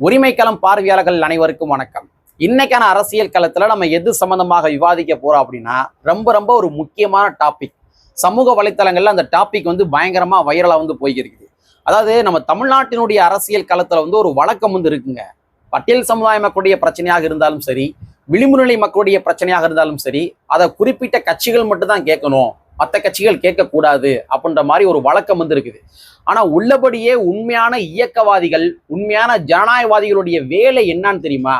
உரிமைக்களம் பார்வையாளர்கள் அனைவருக்கும் வணக்கம். இன்னைக்கான அரசியல் களத்துல நம்ம எது சம்பந்தமாக விவாதிக்க போறோம் அப்படின்னா ரொம்ப ரொம்ப ஒரு முக்கியமான டாபிக் சமூக வலைத்தளங்கள்ல அந்த டாபிக் வந்து பயங்கரமா வைரலா வந்து போய்கிருக்குது அதாவது நம்ம தமிழ்நாட்டினுடைய அரசியல் களத்துல வந்து ஒரு வழக்கம் வந்து இருக்குங்க. பட்டியல் சமுதாய மக்களுடைய பிரச்சனையாக இருந்தாலும் சரி விளிம்புநிலை மக்களுடைய பிரச்சனையாக இருந்தாலும் சரி அதை குறிப்பிட்ட கட்சிகள் மட்டும் தான் கேட்கணும். மற்ற கட்சிகள் கேட்கக்கூடாது அப்படின்ற மாதிரி ஒரு வழக்கம் வந்து இருக்குது ஆனால் உள்ளபடியே உண்மையான இயக்கவாதிகள் உண்மையான ஜனநாயகவாதிகளுடைய வேலை என்னன்னு தெரியுமா?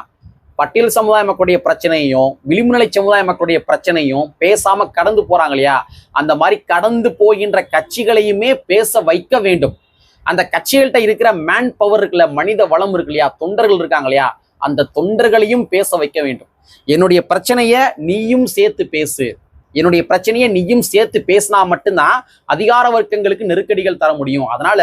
பட்டியல் சமுதாய மக்களுடைய பிரச்சனையும் விளிம்புநிலை சமுதாய மக்களுடைய பிரச்சனையும் பேசாம கடந்து போறாங்க இல்லையா? அந்த மாதிரி கடந்து போகின்ற கட்சிகளையுமே பேச வைக்க வேண்டும். அந்த கட்சிகள்கிட்ட இருக்கிற மேன் பவர் இருக்குல்ல மனித வளம் இருக்கு இல்லையா? தொண்டர்கள் இருக்காங்க இல்லையா? அந்த தொண்டர்களையும் பேச வைக்க வேண்டும். என்னுடைய பிரச்சனைய நீயும் சேர்த்து பேசு. என்னுடைய பிரச்சனையை நீயும் சேர்த்து பேசினா மட்டும்தான் அதிகார வர்க்கங்களுக்கு நெருக்கடிகள் தர முடியும். அதனால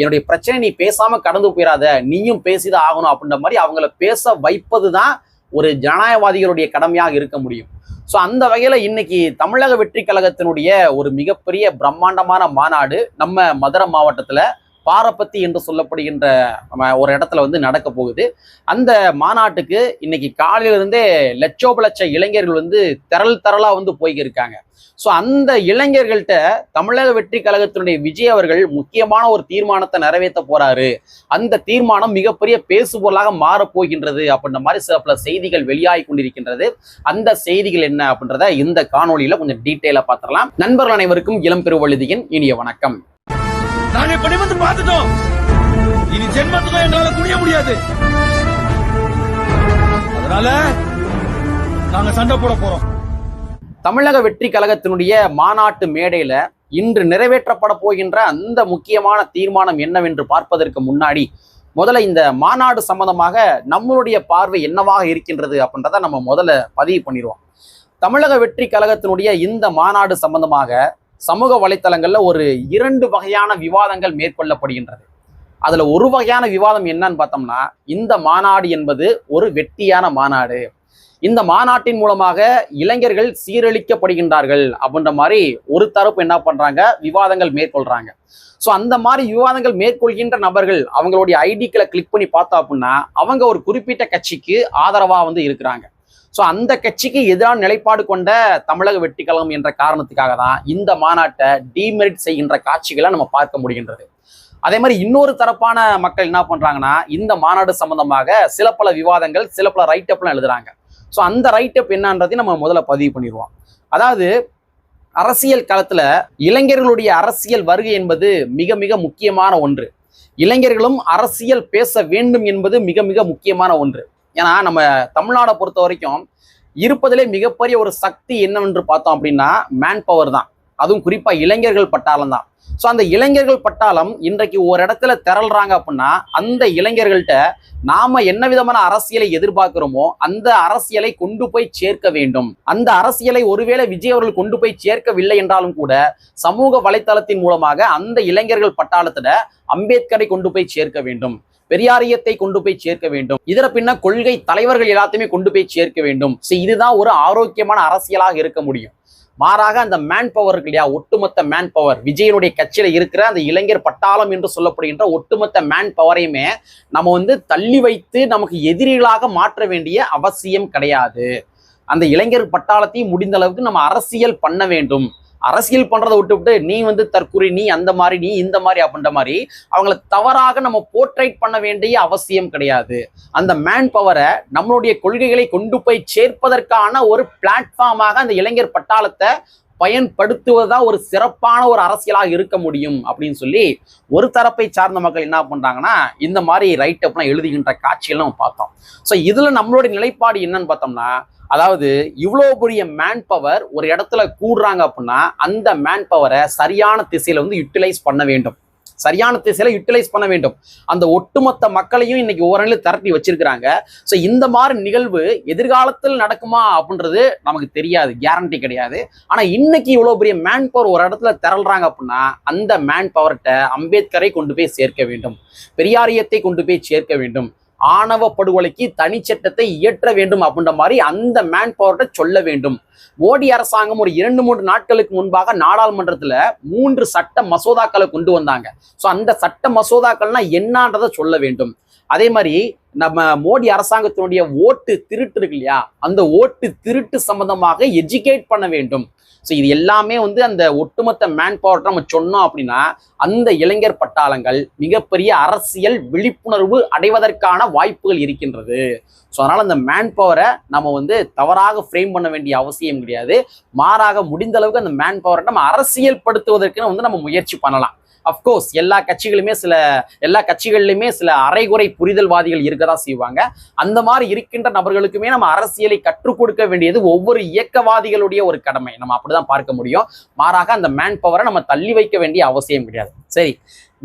என்னுடைய பிரச்சனை நீ பேசாம கடந்து போயிடாத நீயும் பேசிதான் ஆகணும் அப்படின்ற மாதிரி அவங்கள பேச வைப்பது தான் ஒரு ஜனநாயகவாதிகளுடைய கடமையாக இருக்க முடியும். ஸோ அந்த வகையில் இன்னைக்கு தமிழக வெற்றி கழகத்தினுடைய ஒரு மிகப்பெரிய பிரம்மாண்டமான மாநாடு நம்ம மதுரை மாவட்டத்தில் பாரப்பத்தி என்று சொல்லப்படுகின்ற நம்ம ஒரு இடத்துல வந்து நடக்க போகுது. அந்த மாநாட்டுக்கு இன்னைக்கு காலையிலிருந்தே லட்சோப லட்ச இளைஞர்கள் வந்து திரள் திரளா வந்து போய்க்கிருக்காங்க. ஸோ அந்த இளைஞர்கள்ட்ட தமிழக வெற்றி கழகத்தினுடைய விஜய் அவர்கள் முக்கியமான ஒரு தீர்மானத்தை நிறைவேற்ற போறாரு. அந்த தீர்மானம் மிகப்பெரிய பேசுபொருளாக மாறப் போகின்றது அப்படின்ற மாதிரி சில பல செய்திகள் வெளியாகி கொண்டிருக்கின்றது. அந்த செய்திகள் என்ன அப்படின்றத இந்த காணொளியில கொஞ்சம் டீட்டெயிலா பார்த்துடலாம். நண்பர்கள் அனைவருக்கும் இளம் பெருவழுதியின் இனிய வணக்கம். நாங்க இப்படி வந்து பார்த்துட்டோம். இனி ஜென்மத்துக்கும் எங்களால குடிய முடியாது. அதனால நாங்க சண்டை போட போறோம். தமிழக வெற்றி கழகத்தினுடைய மாநாட்டு மேடையில இன்று நிறைவேற்றப்பட போகின்ற அந்த முக்கியமான தீர்மானம் என்னவென்று பார்ப்பதற்கு முன்னாடி முதல்ல இந்த மாநாடு சம்பந்தமாக நம்மளுடைய பார்வை என்னவாக இருக்கின்றது அப்படின்றத நம்ம முதல்ல பதிவு பண்ணிடுவோம். தமிழக வெற்றி கழகத்தினுடைய இந்த மாநாடு சம்பந்தமாக சமூக வலைத்தளங்களில் ஒரு இரண்டு வகையான விவாதங்கள் மேற்கொள்ளப்படுகின்றது. அதில் ஒரு வகையான விவாதம் என்னன்னு பார்த்தோம்னா இந்த மாநாடு என்பது ஒரு வெட்டியான மாநாடு. இந்த மாநாட்டின் மூலமாக இளைஞர்கள் சீரழிக்கப்படுகின்றார்கள் அப்படின்ற மாதிரி ஒரு தரப்பு என்ன பண்றாங்க? விவாதங்கள் மேற்கொள்றாங்க. ஸோ அந்த மாதிரி விவாதங்கள் மேற்கொள்கின்ற நபர்கள் அவங்களுடைய ஐடிக்களை கிளிக் பண்ணி பார்த்தோம் அப்படின்னா அவங்க ஒரு குறிப்பிட்ட கட்சிக்கு ஆதரவாக வந்து இருக்கிறாங்க. ஸோ அந்த கட்சிக்கு எதிரான நிலைப்பாடு கொண்ட தமிழக வெற்றி கழகம் என்ற காரணத்துக்காக தான் இந்த மாநாட்டை டீமெரிட் செய்கின்ற காட்சிகளை நம்ம பார்க்க முடிகின்றது. அதே மாதிரி இன்னொரு தரப்பான மக்கள் என்ன பண்றாங்கன்னா இந்த மாநாடு சம்பந்தமாக சில பல விவாதங்கள் சில பல ரைட் அப்லாம் எழுதுறாங்க. ஸோ அந்த ரைட் அப் என்னன்றதையும் நம்ம முதல்ல பதிவு பண்ணிடுவோம். அதாவது அரசியல் களத்துல இளைஞர்களுடைய அரசியல் வருகை என்பது மிக மிக முக்கியமான ஒன்று. இளைஞர்களும் அரசியல் பேச வேண்டும் என்பது மிக மிக முக்கியமான ஒன்று. ஏன்னா நம்ம தமிழ்நாடை பொறுத்த வரைக்கும் இருப்பதிலே மிகப்பெரிய ஒரு சக்தி என்னவென்று பார்த்தோம் அப்படின்னா மேன் பவர் தான். அதுவும் குறிப்பாக இளைஞர்கள் பட்டாளம் தான். ஸோ அந்த இளைஞர்கள் பட்டாளம் இன்றைக்கு ஒரு இடத்துல திரள்றாங்க அப்படின்னா அந்த இளைஞர்கள்ட்ட நாம என்ன விதமான அரசியலை எதிர்பார்க்கிறோமோ அந்த அரசியலை கொண்டு போய் சேர்க்க வேண்டும். அந்த அரசியலை ஒருவேளை விஜய் அவர்கள் கொண்டு போய் சேர்க்கவில்லை என்றாலும் கூட சமூக வலைத்தளத்தின் மூலமாக அந்த இளைஞர்கள் பட்டாளத்துல அம்பேத்கரை கொண்டு போய் சேர்க்க வேண்டும். பெரியாரியத்தை கொண்டு போய் சேர்க்க வேண்டும். இதர பின்ன கொள்கை தலைவர்கள் எல்லாத்தையுமே கொண்டு போய் சேர்க்க வேண்டும். ஸோ இதுதான் ஒரு ஆரோக்கியமான அரசியலாக இருக்க முடியும். மாறாக அந்த மேன் பவர் இருக்கு இல்லையா? ஒட்டுமொத்த மேன் பவர் விஜயனுடைய கட்சியில இருக்கிற அந்த இளைஞர் பட்டாளம் என்று சொல்லப்படுகின்ற ஒட்டுமொத்த மேன் பவரையுமே நம்ம வந்து தள்ளி வைத்து நமக்கு எதிரிகளாக மாற்ற வேண்டிய அவசியம் கிடையாது. அந்த இளைஞர் பட்டாளத்தையும் முடிந்த அளவுக்கு நம்ம அரசியல் பண்ண வேண்டும். அரசியல் பண்றதை விட்டு நீ வந்து தற்கொலை நீ அந்த மாதிரி நீ இந்த மாதிரி அப்படின்ற மாதிரி அவங்கள தவறாக நம்ம போர்ட்ரைட் பண்ண வேண்டிய அவசியம் கிடையாது. அந்த மேன் பவரை நம்மளுடைய கொள்கைகளை கொண்டு போய் சேர்ப்பதற்கான ஒரு பிளாட்ஃபார்மாக அந்த இளைஞர் பட்டாளத்தை பயன்படுத்துவதுதான் ஒரு சிறப்பான ஒரு அரசியலாக இருக்க முடியும் அப்படின்னு சொல்லி ஒரு தரப்பை சார்ந்த மக்கள் என்ன பண்றாங்கன்னா இந்த மாதிரி ரைட் அப்லாம் எழுதுகின்ற காட்சியெல்லாம் பார்த்தோம். ஸோ இதுல நம்மளுடைய நிலைப்பாடு என்னன்னு பார்த்தோம்னா அதாவது இவ்வளோ பெரிய மேன் பவர் ஒரு இடத்துல கூடுறாங்க அப்படின்னா அந்த மேன் பவரை சரியான திசையில வந்து யூட்டிலைஸ் பண்ண வேண்டும். சரியான திசையில யூட்டிலைஸ் பண்ண வேண்டும். அந்த ஒட்டுமொத்த மக்களையும் இன்னைக்கு ஓரணியில் திரட்டி வச்சிருக்கிறாங்க. ஸோ இந்த மாதிரி நிகழ்வு எதிர்காலத்தில் நடக்குமா அப்படின்றது நமக்கு தெரியாது. கேரண்டி கிடையாது. ஆனா இன்னைக்கு இவ்வளோ பெரிய மேன் பவர் ஒரு இடத்துல திரள்றாங்க அப்படின்னா அந்த மேன் பவர்கிட்ட அம்பேத்கரை கொண்டு போய் சேர்க்க வேண்டும். பெரியாரியத்தை கொண்டு போய் சேர்க்க வேண்டும். ஆணவ படுகொலைக்கு தனி சட்டத்தை இயற்ற வேண்டும் அப்படின்ற மாதிரி அந்த மேன் பவர்கிட்ட சொல்ல வேண்டும். மோடி அரசாங்கம் ஒரு இரண்டு மூன்று நாட்களுக்கு முன்பாக நாடாளுமன்றத்தில் மூன்று சட்ட மசோதாக்களை கொண்டு வந்தாங்க. ஸோ அந்த சட்ட மசோதாக்கள்னா என்னன்றதை சொல்ல வேண்டும். அதே மாதிரி நம்ம மோடி அரசாங்கத்தினுடைய ஓட்டு திருட்டு இருக்கு இல்லையா? அந்த ஓட்டு திருட்டு சம்பந்தமாக எஜுகேட் பண்ண வேண்டும். ஸோ இது எல்லாமே வந்து அந்த ஒட்டுமொத்த மேன் பவர் நம்ம சொன்னோம் அப்படின்னா அந்த இளைஞர் பட்டாளங்கள் மிகப்பெரிய அரசியல் விழிப்புணர்வு அடைவதற்கான வாய்ப்புகள் இருக்கின்றது. ஸோ அதனால் அந்த மேன் பவரை நம்ம வந்து தவறாக ஃப்ரேம் பண்ண வேண்டிய அவசியம் கிடையாது. மாறாக முடிந்த அளவுக்கு அந்த மேன் பவரை நம்ம அரசியல் படுத்துவதற்குன்னு வந்து நம்ம முயற்சி பண்ணலாம். அஃப்கோர்ஸ் எல்லா கட்சிகளுமே சில எல்லா கட்சிகள்லையுமே சில அரைகுறை புரிதல்வாதிகள் இருக்க தான் செய்வாங்க. அந்த மாதிரி இருக்கின்ற நபர்களுக்குமே நம்ம அரசியலை கற்றுக் கொடுக்க வேண்டியது ஒவ்வொரு இயக்கவாதிகளுடைய ஒரு கடமை. நம்ம அப்படிதான் பார்க்க முடியும். மாறாக அந்த மேன் பவரை நம்ம தள்ளி வைக்க வேண்டிய அவசியம் கிடையாது. சரி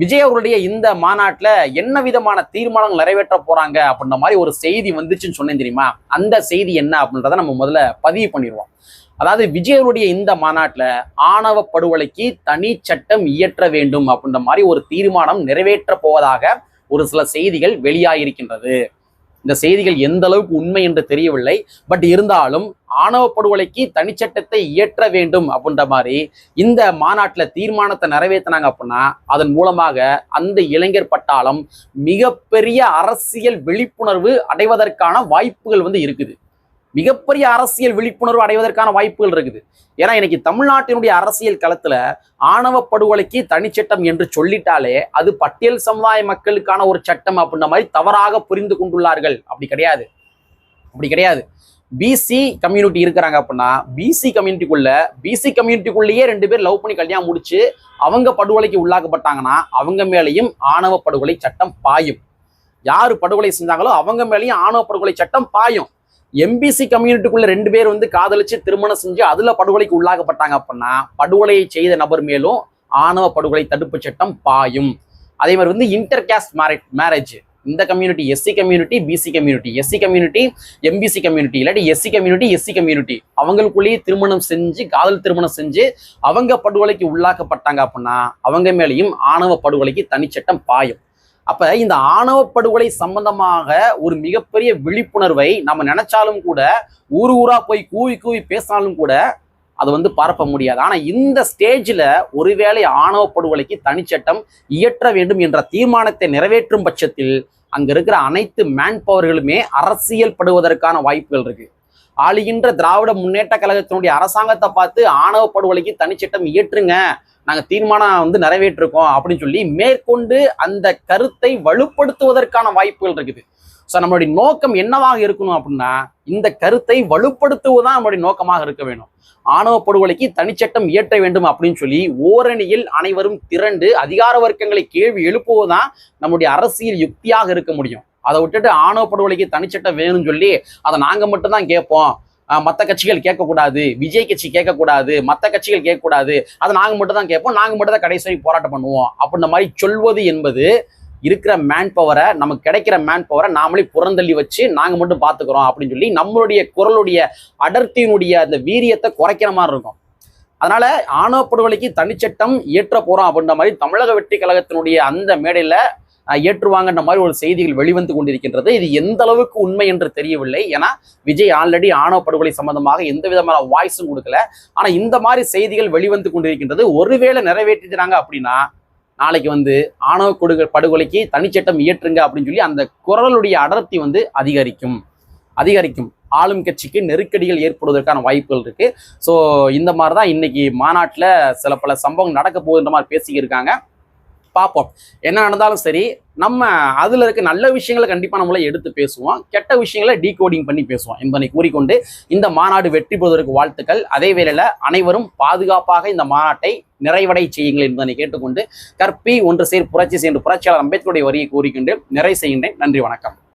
விஜய் அவருடைய இந்த மாநாட்டில் என்ன விதமான தீர்மானங்கள் நிறைவேற்ற போறாங்க அப்படின்ற மாதிரி ஒரு செய்தி வந்துச்சுன்னு சொன்னேன் தெரியுமா? அந்த செய்தி என்ன அப்படின்றத நம்ம முதல்ல பதிவு பண்ணிடுவோம். அதாவது விஜயருடைய இந்த மாநாட்டில் ஆணவ படுகொலைக்கு தனி சட்டம் இயற்ற வேண்டும் அப்படின்ற மாதிரி ஒரு தீர்மானம் நிறைவேற்ற போவதாக ஒரு சில செய்திகள் வெளியாகியிருக்கின்றது. இந்த செய்திகள் எந்த அளவுக்கு உண்மை என்று தெரியவில்லை. பட் இருந்தாலும் ஆணவ படுகொலைக்கு தனிச்சட்டத்தை இயற்ற வேண்டும் அப்படின்ற மாதிரி இந்த மாநாட்டில் தீர்மானத்தை நிறைவேற்றினாங்க அப்படின்னா அதன் மூலமாக அந்த இளைஞர் பட்டாளம் மிகப்பெரிய அரசியல் விழிப்புணர்வு அடைவதற்கான வாய்ப்புகள் வந்து இருக்குது. மிகப்பெரிய அரசியல் விழிப்புணர்வு அடைவதற்கான வாய்ப்புகள் இருக்குது. ஏன்னா இன்னைக்கு தமிழ்நாட்டினுடைய அரசியல் களத்துல ஆணவ படுகொலைக்கு தனிச்சட்டம் என்று சொல்லிட்டாலே அது பட்டியல் சமுதாய மக்களுக்கான ஒரு சட்டம் அப்படின்ற மாதிரி தவறாக புரிந்து கொண்டுள்ளார்கள். அப்படி கிடையாது. அப்படி கிடையாது. பிசி கம்யூனிட்டி இருக்கிறாங்க அப்படின்னா பிசி கம்யூனிட்டிக்குள்ள பிசி கம்யூனிட்டிக்குள்ளேயே ரெண்டு பேர் லவ் பண்ணி கல்யாணம் முடிச்சு அவங்க படுகொலைக்கு உள்ளாக்கப்பட்டாங்கன்னா அவங்க மேலேயும் ஆணவ படுகொலை சட்டம் பாயும். யார் படுகொலை செஞ்சாங்களோ அவங்க மேலேயும் ஆணவ படுகொலை சட்டம் பாயும். எம்பிசி கம்யூனிட்டிக்குள்ள ரெண்டு பேர் வந்து காதலிச்சு திருமணம் செஞ்சு அதுல படுகொலைக்கு உள்ளாக்கப்பட்டாங்க அப்படின்னா படுகொலையை செய்த நபர் மேலும் ஆணவ படுகொலை தடுப்பு சட்டம் பாயும். அதே மாதிரி வந்து இன்டர் கேஸ்ட் மேரேஜ் மேரேஜ் இந்த community SC community BC community SC community MBC community இல்லாட்டி எஸ்சி கம்யூனிட்டி எஸ்சி கம்யூனிட்டி அவங்களுக்குள்ளேயே திருமணம் செஞ்சு காதல் திருமணம் செஞ்சு அவங்க படுகொலைக்கு உள்ளாக்கப்பட்டாங்க அப்படின்னா அவங்க மேலேயும் ஆணவ படுகொலைக்கு தனிச்சட்டம் பாயும். அப்ப இந்த ஆணவ படுகொலை சம்பந்தமாக ஒரு மிகப்பெரிய விழிப்புணர்வை நம்ம நினைச்சாலும் கூட ஊர் ஊரா போய் கூவி கூவி பேசினாலும் கூட அது வந்து பரப்ப முடியாது. ஆனா இந்த ஸ்டேஜ்ல ஒருவேளை ஆணவ படுகொலைக்கு தனிச்சட்டம் இயற்ற வேண்டும் என்ற தீர்மானத்தை நிறைவேற்றும் பட்சத்தில் அங்க இருக்கிற அனைத்து மேன் பவர்களுமே அரசியல் படுவதற்கான வாய்ப்புகள் இருக்கு. ஆளுகின்ற திராவிட முன்னேற்ற கழகத்தினுடைய அரசாங்கத்தை பார்த்து ஆணவ படுகொலைக்கு தனிச்சட்டம் இயற்றுங்க. நாங்கள் தீர்மானம் வந்து நிறைவேற்றிருக்கோம் அப்படின்னு சொல்லி மேற்கொண்டு அந்த கருத்தை வலுப்படுத்துவதற்கான வாய்ப்புகள் இருக்குது. ஸோ நம்மளுடைய நோக்கம் என்னவாக இருக்கணும் அப்படின்னா இந்த கருத்தை வலுப்படுத்துவதுதான் நம்மளுடைய நோக்கமாக இருக்க வேணும் ஆணவ படுகொலைக்கு தனிச்சட்டம் இயற்ற வேண்டும் அப்படின்னு சொல்லி ஓரணியில் அனைவரும் திரண்டு அதிகார வர்க்கங்களை கேள்வி எழுப்புவதுதான் நம்முடைய அரசியல் யுக்தியாக இருக்க முடியும். அதை விட்டுட்டு ஆணவ படுகொலைக்கு தனிச்சட்டம் வேணும்னு சொல்லி அதை நாங்கள் மட்டும்தான் கேட்போம். மற்ற கட்சிகள் கேட்கக்கூடாது. விஜய் கட்சி கேட்கக்கூடாது. மற்ற கட்சிகள் கேட்கக்கூடாது. அதை நாங்கள் மட்டும் தான் கேட்போம். நாங்கள் மட்டும் தான் கடைசி போராட்டம் பண்ணுவோம். அப்படின்ற மாதிரி சொல்வது என்பது இருக்கிற மேன் பவரை நமக்கு கிடைக்கிற மேன் பவரை நாமளே புறந்தள்ளி வச்சு நாங்கள் மட்டும் பார்த்துக்கிறோம் அப்படின்னு சொல்லி நம்மளுடைய குரலுடைய அடர்த்தியினுடைய அந்த வீரியத்தை குறைக்கிற மாதிரி இருக்கும். அதனால ஆணவ படுகொலைக்கு தனிச்சட்டம் இயற்ற போறோம் அப்படின்ற மாதிரி தமிழக வெற்றி கழகத்தினுடைய அந்த மேடையில ஏற்றுவாங்கன்ற மாதிரி ஒரு செய்திகள் வெளிவந்து கொண்டிருக்கின்றது. இது எந்த அளவுக்கு உண்மை என்று தெரியவில்லை. ஏன்னா விஜய் ஆல்ரெடி ஆணவ படுகொலை சம்பந்தமாக எந்த விதமான வாய்ஸும் கொடுக்கல. ஆனா இந்த மாதிரி செய்திகள் வெளிவந்து கொண்டிருக்கின்றது. ஒருவேளை நிறைவேற்றிக்கிறாங்க அப்படின்னா நாளைக்கு வந்து ஆணவ கொடுக படுகொலைக்கு தனிச்சட்டம் இயற்றுங்க அப்படின்னு சொல்லி அந்த குரலுடைய அடர்த்தி வந்து அதிகரிக்கும். அதிகரிக்கும். ஆளும் கட்சிக்கு நெருக்கடிகள் ஏற்படுவதற்கான வாய்ப்புகள் இருக்கு. ஸோ இந்த மாதிரி தான் இன்னைக்கு மாநாட்டில் சில பல சம்பவங்கள் நடக்க போகுதுன்ற மாதிரி பேசிக்கிருக்காங்க. பார்ப்போம். என்ன நடந்தாலும் சரி நம்ம அதில் இருக்க நல்ல விஷயங்களை கண்டிப்பாக நம்மள எடுத்து பேசுவோம். கெட்ட விஷயங்களை டீகோடிங் பண்ணி பேசுவோம் என்பதை கூறிக்கொண்டு இந்த மாநாடு வெற்றி பெறுவதற்கு வாழ்த்துக்கள். அதே வேளையில் அனைவரும் பாதுகாப்பாக இந்த மாநாட்டை நிறைவடை செய்யுங்கள் என்பதனை கேட்டுக்கொண்டு கற்பி ஒன்று சேர் புரட்சி சேர்ந்து புரட்சியாளர் அம்பேத்கருடைய வரியை கூறிக்கொண்டு நிறை செய்கின்றேன். நன்றி வணக்கம்.